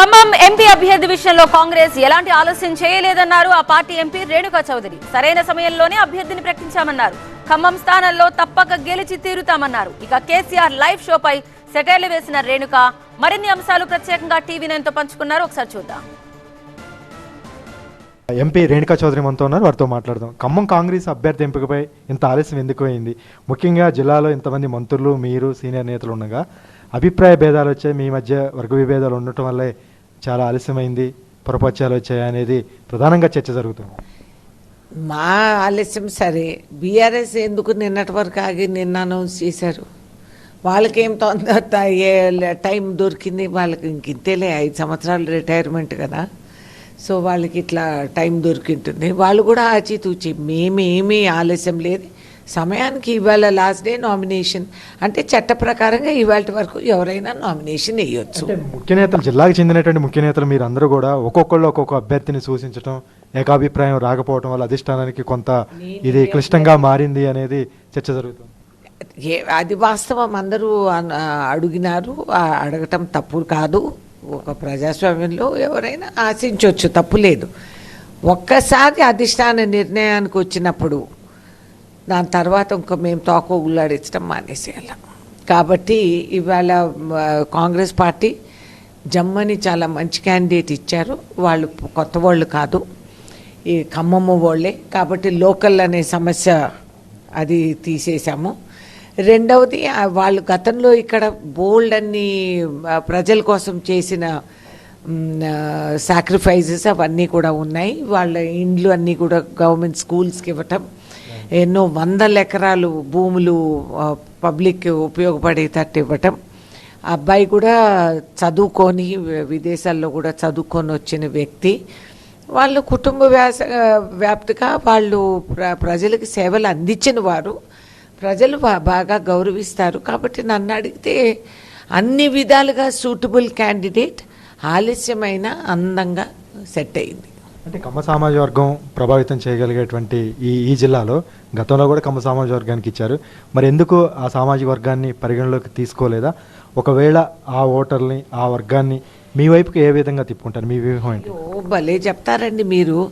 Khammam MP అభ్యర్థి విషయంలో కాంగ్రెస్ ఎలాంటి ఆలస్యం చేయలేదన్నారు. ఆ పార్టీ ఎంపీ రేణుకా చౌదరి. సరైన సమయంలోనే అభ్యర్థిని ప్రకటించామన్నారు. ఖమ్మం స్థానంలో తప్పక గెలిచి తీరుతామన్నారు. ఇక కేసీఆర్ లైవ్ షోపై సెటైర్లు వేసిన రేణుక మరిన్ని అంశాలు ప్రత్యేకంగా టీవీ నైన్తో పంచుకున్నారు. ఒకసారి చూద్దాం. ఎంపీ రేణుకా చౌదరి మనతో ఉన్నారు. వారితో మాట్లాడదాం. ఖమ్మం కాంగ్రెస్ అభ్యర్థి ఎంపికపై ఇంత ఆలస్యం ఎందుకు అయింది? ముఖ్యంగా జిల్లాలో ఇంతమంది మంత్రులు మీరు సీనియర్ నేతలు ఉండగా అభిప్రాయ భేదాలు వచ్చాయి. మీ మధ్య వర్గ విభేదాలు ఉండటం వల్లే చాలా ఆలస్యమైంది. ప్రపంచాలు వచ్చాయి అనేది ప్రధానంగా చర్చ జరుగుతుంది. మా ఆలస్యం సరే. బీఆర్ఎస్ ఎందుకు నిన్నటి వరకు ఆగి నిన్న అనౌన్స్ చేశారు? వాళ్ళకేం తొందర టైం దొరికింది? వాళ్ళకి ఇంక ఇంతేలే ఐదు సంవత్సరాలు రిటైర్మెంట్ కదా. సో వాళ్ళకి ఇట్లా టైం దొరికింటుంది. వాళ్ళు కూడా ఆచితూచి మేమేమీ ఆలస్యం లేదు. సమయానికి ఇవాళ లాస్ట్ డే నామినేషన్ అంటే చట్ట ప్రకారంగా ఇవాళ వరకు ఎవరైనా నామినేషన్ వేయొచ్చు. అంటే ముఖ్య నేతలు జిల్లాకు చెందినటువంటి ముఖ్య నేతలు మీరు అందరూ కూడా ఒక్కొక్కళ్ళు ఒక్కొక్క అభ్యర్థిని సూచించడం ఏకాభిప్రాయం రాకపోవడం వల్ల అధిష్టానానికి కొంత ఇది క్లిష్టంగా మారింది అనేది చర్చ జరుగుతుంది. ఏ అది వాస్తవం. అందరూ అడిగినారు అడగటం తప్పు కాదు. ఒక ప్రజాస్వామ్యంలో ఎవరైనా ఆశించవచ్చు తప్పు లేదు. ఒక్కసారి అధిష్టాన నిర్ణయానికి వచ్చినప్పుడు దాని తర్వాత ఇంకా మేము తోక ఉల్లాడించడం మానేసేయాలి కాబట్టి ఇవాళ కాంగ్రెస్ పార్టీ జమ్మని చాలా మంచి క్యాండిడేట్ ఇచ్చారు. వాళ్ళు కొత్త వాళ్ళు కాదు. ఈ ఖమ్మము వాళ్ళే. కాబట్టి లోకల్ అనే సమస్య అది తీసేసాము రెండవది వాళ్ళు గతంలో ఇక్కడ బోల్డ్ అన్ని ప్రజల కోసం చేసిన సాక్రిఫైజెస్ అవన్నీ కూడా ఉన్నాయి. వాళ్ళ ఇండ్లు అన్నీ కూడా గవర్నమెంట్ స్కూల్స్కి ఇవ్వటం ఎన్నో వందల ఎకరాలు భూములు పబ్లిక్ ఉపయోగపడేటట్టు ఇవ్వటం. అబ్బాయి కూడా చదువుకొని విదేశాల్లో కూడా చదువుకొని వచ్చిన వ్యక్తి. వాళ్ళు కుటుంబ వ్యాస వ్యాప్తిగా వాళ్ళు ప్ర ప్రజలకు సేవలు అందించిన వారు. ప్రజలు బాగా గౌరవిస్తారు. కాబట్టి నన్ను అడిగితే అన్ని విధాలుగా సూటబుల్ క్యాండిడేట్ ఆలస్యమైన అందంగా సెట్ అయింది. అంటే కమ్మ సామాజిక వర్గం ప్రభావితం చేయగలిగేటువంటి ఈ ఈ జిల్లాలో గతంలో కూడా కమ్మ సామాజిక వర్గానికి ఇచ్చారు. మరి ఎందుకు ఆ సామాజిక వర్గాన్ని పరిగణలోకి తీసుకోలేదా? ఒకవేళ ఆ ఓటర్ని ఆ వర్గాన్ని మీ వైపుకి ఏ విధంగా తిప్పుకుంటారు? మీ వ్యూహం ఏంటి? భలే చెప్తారండి మీరు.